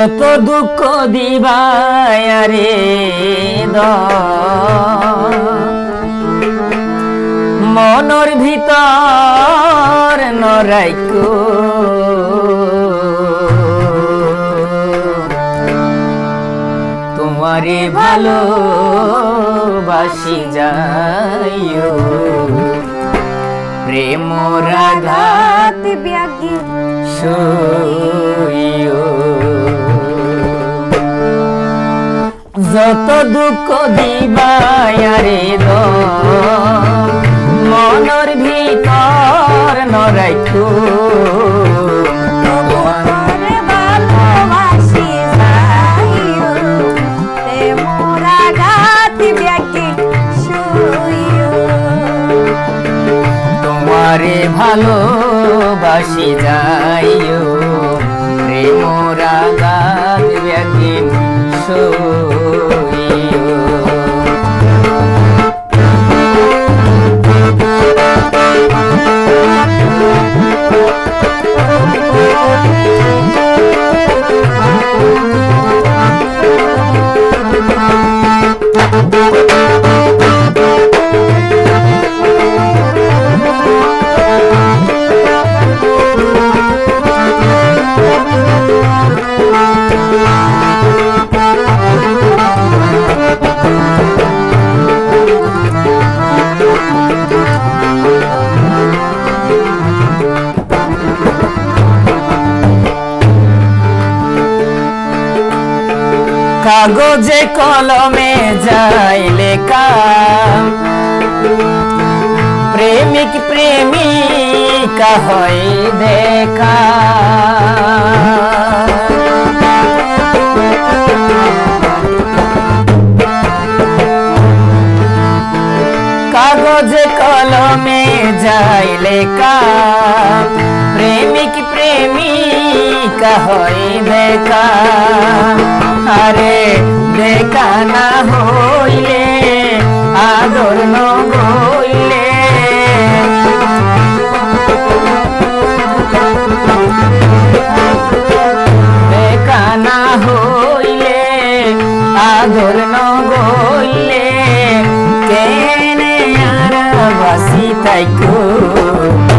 কত দুঃখ দিবায়ারে দ। মনর ভিতর নরাইকো তোমারে ভালো বাসি যাইও। প্রেম রাঘাত ব্যাগি সইও। যত দুঃখ দিবায়ারে মনর ভিতর নরাইতো তোমারে ভালোবাসি যাইও। প্রেম রাগাত ব্যাগিন সইও Música কাগজে কলমে যাই লেখা। প্রেমিক প্রেমিকা হয় দেখা। কাগজে কলমে যাই লেখা। প্রেমিক প্রেমিকা হয়, দেখা। আরে, দেখা না হইলে, আদর ন হইলে দেখা না হইলে, আদর ন কেনে আর বাসি তাইকো?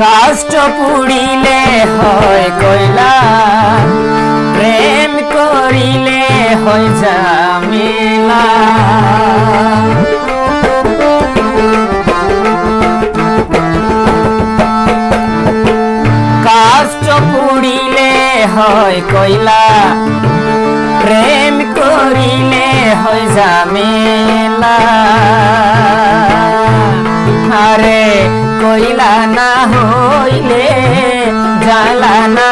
কাষ্ট পুড়িলে হয়। হয় কইলা। প্রেম করিলে হয় জামেলা আরে কইলা না হইলে জালা না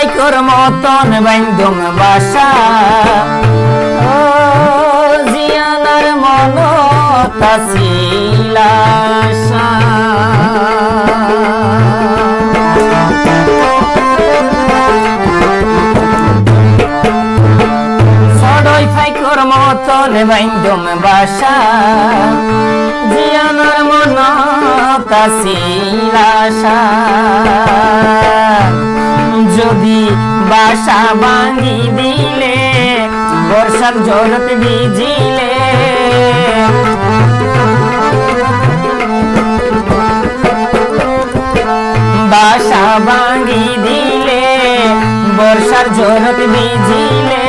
সড়ই ফাইকর মতন বাইন্দম বাসা। ও জিয়ানার মন তাসিলাসা সড়ই ফাইকর মতন বাইন্দম বাসা। জিয়ানার মন তাসিলাসা বাসা ভাঙি দিলে, বর্ষার জরত ভিজিলে। বাসা ভাঙি দিলে, বর্ষার জরত ভিজিলে।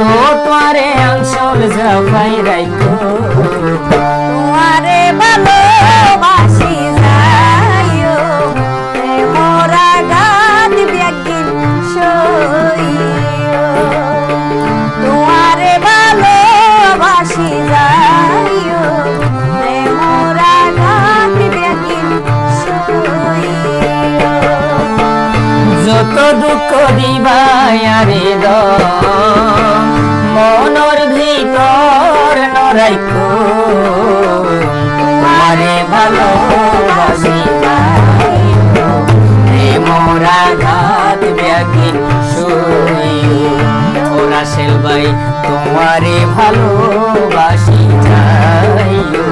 তো তোরে অঞ্চল জাফাই রাইখো। তোমারে ভালোবাসি। দিবায়ারে দ মনর ভিতর নরাইকো তোমারে ভালোবাসি মোরা ঘাত ব্যাগিন শুইও ওরা সেলবাই, তোমারে ভালোবাসি যাইও